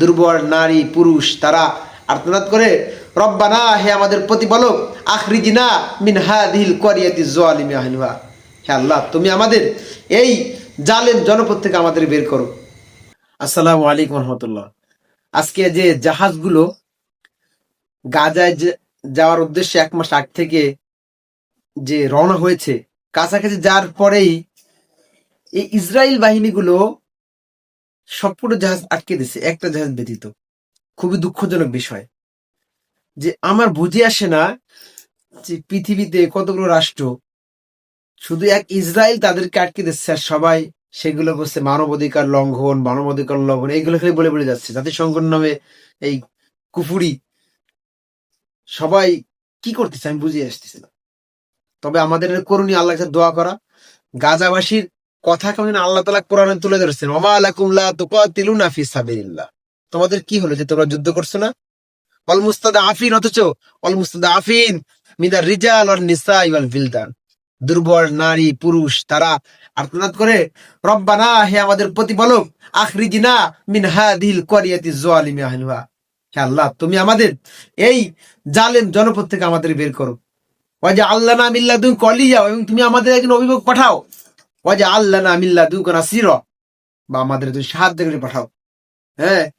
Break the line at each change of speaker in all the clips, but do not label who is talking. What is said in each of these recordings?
দুর্বল নারী, পুরুষ, তারা আর্তনাদ করে, রব্বানা, হে আমাদের প্রতিপালক, আখরিজিনা মিন হাদিল করিয়াতি জোয়ালিমি আহলিহা। হে আল্লাহ, তুমি আমাদের এই জালেম জনপদ থেকে আমাদের বের করো। আসসালামু আলাইকুম রহমতুল্লাহ। আজকে যে জাহাজগুলো গাজায় যাওয়ার উদ্দেশ্যে এক মাস আগ থেকে যে রওনা হয়েছে, কাছাকাছি যাওয়ার পরেই এই ইসরায়েল বাহিনীগুলো সবগুলো জাহাজ আটকে দিছে একটা জাহাজ ব্যতীত। খুবই দুঃখজনক বিষয়। যে আমার বুঝে আসে না যে পৃথিবীতে কতগুলো রাষ্ট্র, শুধু এক ইসরায়েল তাদেরকে আটকে দিচ্ছে আর সবাই সেগুলো বলছে মানবাধিকার লঙ্ঘন মানবাধিকার লঙ্ঘন, এইগুলো খালি বলে বলে যাচ্ছে। জাতিসংঘের নামে এই কুফুরি, সবাই কি করতেছে আমি বুঝিয়ে আসতেছি না। তবে আমাদের করণীয় আল্লাহ দোয়া করা, গাজাবাসীর কথা কেমন আল্লাহ তালা কোরআনে তুলে ধরেছেন ওমা আলাকুম লা তুকাতিলুনা ফি সাবিলিল্লাহ। তোমাদের কি হলো যে তোমরা যুদ্ধ করছ না? অল মুস্তাদা আফিন অথচ অল মুস্তাদা আফিন মিদার রিজাল আর নিসা ইওয়াল বিলদান। দুর্বল নারী, পুরুষ, তারা আর্তনাদ করে, রব্বানা, হে আমাদের প্রতিপালক, আখরিজিনা মিন হাদিল করিয়াতি জোয়ালিমি আহলিহা। হে আল্লাহ, তুমি আমাদের এই জালেম জনপদ থেকে আমাদের বের করো। ওয়াজা আল্লাহ না মিল্লা তুমি কলি যাও এবং তুমি আমাদের একজন অভিভাবক পাঠাও। ওয়াজা আল্লাহ সির। বা আমাদের তুমি সাহায্য করে পাঠাও। হ্যাঁ?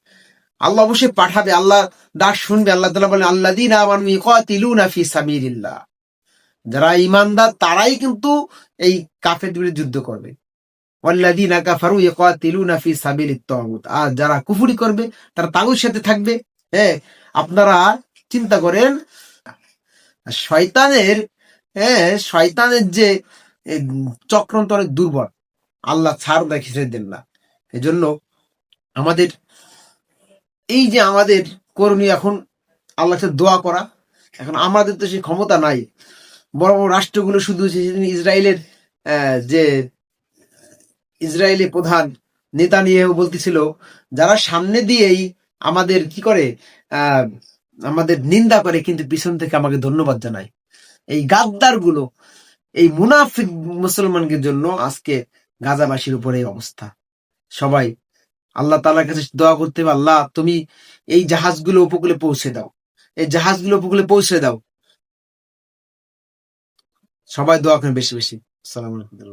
আল্লাহ অবশ্যই পাঠাবে, আল্লাহ ডাক শুনবে, আল্লাহ তালা আল্লাহ দিন ফি যারা ইমানদার তারাই কিন্তু এই কাফের বিরুদ্ধে যুদ্ধ করবে। আর যারা কুফরি করবে, তারা তাগুর সাথে থাকবে। হ্যাঁ? আপনারা চিন্তা করেন, শয়তানের হ্যাঁ? শয়তানের যে এ, চক্রান্ত অনেক দুর্বল। আল্লাহ ছাড় দেখে ছেড়ে দেন না। এজন্য আমাদের এই যে আমাদের করণীয় এখন আল্লাহ দোয়া করা এখন আমাদের তো সেই ক্ষমতা নাই। বড় বড় রাষ্ট্রগুলো শুধু সেদিন ইসরায়েলের যে ইসরায়েলি প্রধান নেতা নিয়ে বলতেছিল যারা সামনে দিয়েই আমাদের কি করে আমাদের নিন্দা করে কিন্তু পিছন থেকে আমাকে ধন্যবাদ জানায়। এই গাদ্দারগুলো এই মুনাফিক মুসলমানদের জন্য আজকে গাজাবাসীর উপরে এই অবস্থা। সবাই, আল্লাহ তালার কাছে দোয়া করতে হবে, আল্লাহ তুমি এই জাহাজগুলো উপকূলে পৌঁছে দাও। এই জাহাজগুলো উপকূলে পৌঁছে দাও। সবাই দোয়া করেন বেশি বেশি। সালাম